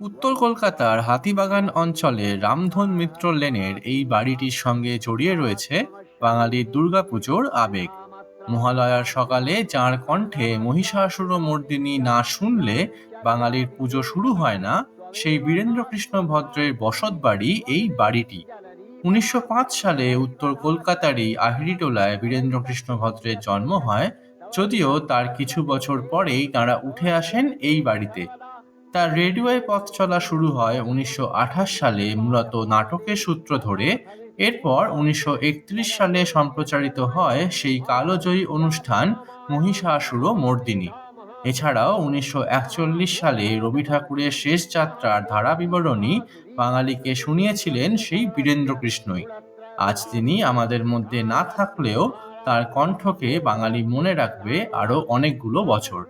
উত্তর কলকাতার হাতিবাগান অঞ্চলে রামধন মিত্র লেনের এই বাড়িটির সঙ্গে জড়িয়ে রয়েছে বাঙালির দুর্গাপুজোর আবেগ। মহালয়ার সকালে যাঁর কণ্ঠে মহিষাসুর মর্দিনী না শুনলে বাঙালির পুজো শুরু হয় না, সেই বীরেন্দ্রকৃষ্ণ ভদ্রের বসত বাড়ি এই বাড়িটি। উনিশশো পাঁচ সালে উত্তর কলকাতারই আহিরিটোলায় বীরেন্দ্রকৃষ্ণ ভদ্রের জন্ম হয়, যদিও তার কিছু বছর পরেই তাঁরা উঠে আসেন এই বাড়িতে। তার রেডিওয়ে পথ চলা শুরু হয় উনিশশো আঠাশ সালে মূলত নাটকের সূত্র ধরে। এরপর উনিশশো একত্রিশ সালে সম্প্রচারিত হয় সেই কালোজয়ী অনুষ্ঠান মহিষাসুর মর্দিনী। এছাড়াও উনিশশো একচল্লিশ সালে রবি ঠাকুরের শেষ যাত্রার ধারা বিবরণী বাঙালিকে শুনিয়েছিলেন সেই বীরেন্দ্রকৃষ্ণই আজ তিনি আমাদের মধ্যে না থাকলেও তার কণ্ঠকে বাঙালি মনে রাখবে আরও অনেকগুলো বছর।